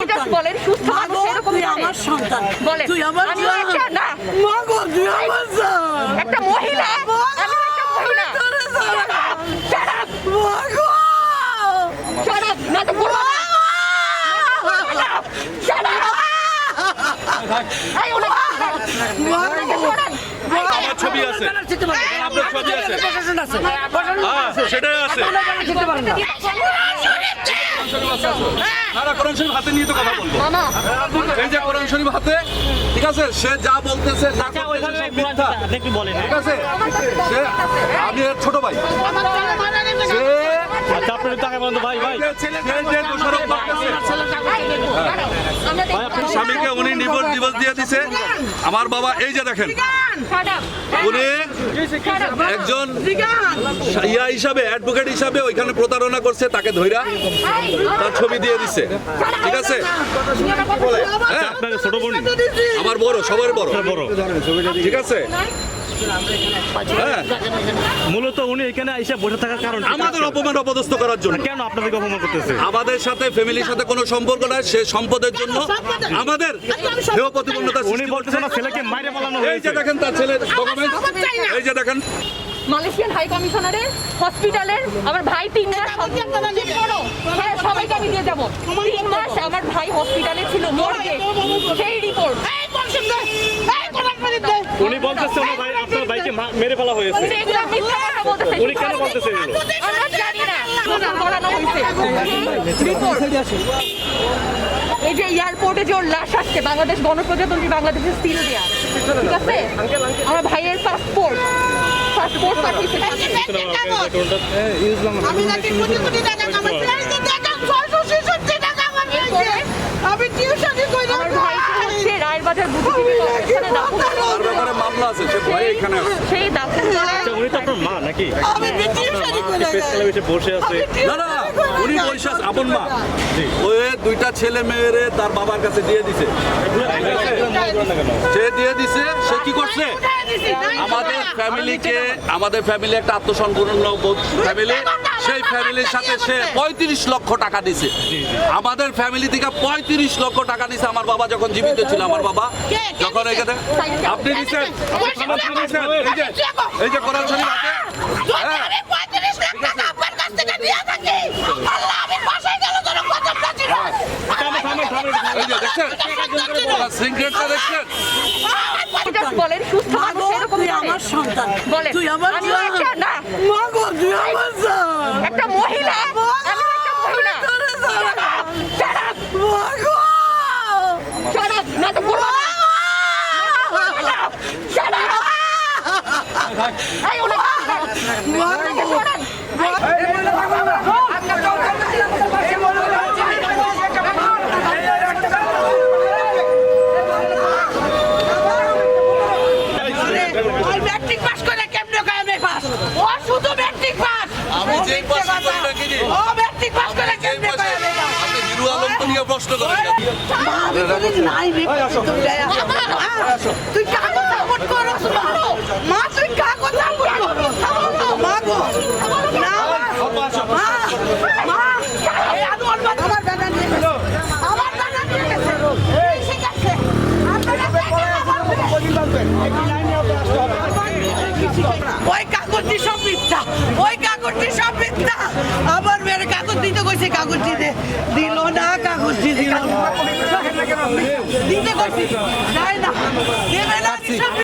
Just বলেন? সুস্থ মা মানুষ এরকম আমার সন্তান। বলেন। তুই আমার আমি একটা না। মা তুই আমার একটা মহিলা? আমি একটা! না তো না। ছবি আছে। আপনার ছবি আছে। সেটাই আছে। সারা কোরআন শরীফ হাতে নিয়ে তো কথা বলব। এই যে কোরআন শরীফ হাতে ঠিক আছে? সে যা বলতেছে যা আচ্ছা করতেছে মিথ্যা। আপনি একটু বলেন। ঠিক আছে? সে আমি ছোট ভাই। সে আচ্ছা আপনার একটু আগে ভাই ভাই। সে যে দোষারোপ করতেছে। আমরা দেখি- ভাই, আপনি স্বামীকে উনি নিবস দিবস দিয়ে দিছে। আমার বাবা এই যে দেখেন! উনি একজন ইয়া হিসাবে অ্যাডভোকেট হিসাবে ওইখানে প্রতারণা করছে তাকে ধইরা তার ছবি দিয়ে দিছে। ঠিক আছে? হ্যাঁ? আপনার ছোট বোন আমার বড় সবার বড়। বড়। ঠিক আছে? হ্যাঁ? মূলত উনি এখানে এসে বসে থাকার কারণ আমাদের অপমান অপদস্থ করার জন্য। কেন আপনাদেরকে অপমান করতেছে? আমাদের সাথে ফ্যামিলির সাথে কোনো সম্পর্ক নাই সে সম্পদের জন্য আমাদের হেয় প্রতিপন্নতা উনি বলতেছেন ছেলেকে মাইরে যে হয়েছে। দেখেন তার ছেলে ডকুমেন্ট এই যে দেখেন। মালয়েশিয়ান হাই কমিশনারের হসপিটালের আমার ভাই তিন মাস হ্যাঁ সবাইকে আমি দিয়ে যাব। তিন মাস আমার ভাই হসপিটালে ছিল মর্গে। সেই রিপোর্ট উনি বলতেছে ওনার ভাই আপনার ভাইকে মেরে ফেলা হয়েছে। উনি কেন বলতেছে আমরা জানি না। করানো হয়েছে। রিপোর্ট এই যে এয়ারপোর্টে যে ওর লাশ আসছে বাংলাদেশ গণপ্রজাতন্ত্রী বাংলাদেশের স্টিল দেয়া। ঠিক আছে? আমার ভাইয়ের পাসপোর্ট পাসপোর্ট পাঠিয়েছে। আমি নাকি কোটি কোটি টাকা কামাইছি। এই যে টাকা, 666 টাকা আমার পেয়েছে। আমি টিউশনি কইরা আমার ভাই হচ্ছে রায়ের বাজার বুদ্ধিজীবী কর্মস্থানে তার ব্যাপারে মামলা আছে সে ভয়ে এখানে সেই দাফন আচ্ছা উনি তো আপনার মা নাকি? আমি বসে আছে। না না, উনি বৈশাখ আপন মা। ওই দুইটা ছেলে মেয়েরে তার বাবার কাছে দিয়ে দিছে। সে দিয়ে দিছে সে কি করছে? আমাদের ফ্যামিলিকে আমাদের ফ্যামিলি একটা আত্মসম্পূর্ণ ফ্যামিলি। সেই ফ্যামিলির সাথে সে পঁয়ত্রিশ লক্ষ টাকা দিছে। আমাদের ফ্যামিলি থেকে পঁয়ত্রিশ লক্ষ টাকা দিছে আমার বাবা যখন জীবিত ছিল আমার বাবা। যখন এখানে আপনি দিচ্ছেন আপনি এই যে এই যে কোরআন শরীফ হ্যাঁ আমি 35 লাখ টাকা আপনার কাছ থেকে দিয়ে থাকি। আল্লাহ, আমি বাসায় গেলে তোর কদমটা ছিল। এই যে দেখছেন সিগারেটটা দেখছেন জাস্ট বলেন সুস্থ মানুষ এরকম। আমার সন্তান বলেন তুই আমার আমি। একটা না মা গো, তুই আমার। একটা মহিলা আমি একটা মহিলা! মা গো। Up! না তো বলব না। Up! এই, সরান। মা গো। আলম তো নিয়ে প্রশ্ন করেন মা, আমি বলি নাই রে, তুই কাগজ করস মা। মা, তুই কাগজ করস। মা গো। না, মা। মা, এই আমার দাদা নিয়ে গেছে। আমার দাদা নিয়ে গেছে। ঠিক আছে। আপনারা দেখেন আমার ওই কাগজটি সব মিথ্যা ওই কাগজটি সব মিথ্যা আমার মেয়ের কাগজ দিতে কইছে কাগজটি দিতে যায় না। দেবে না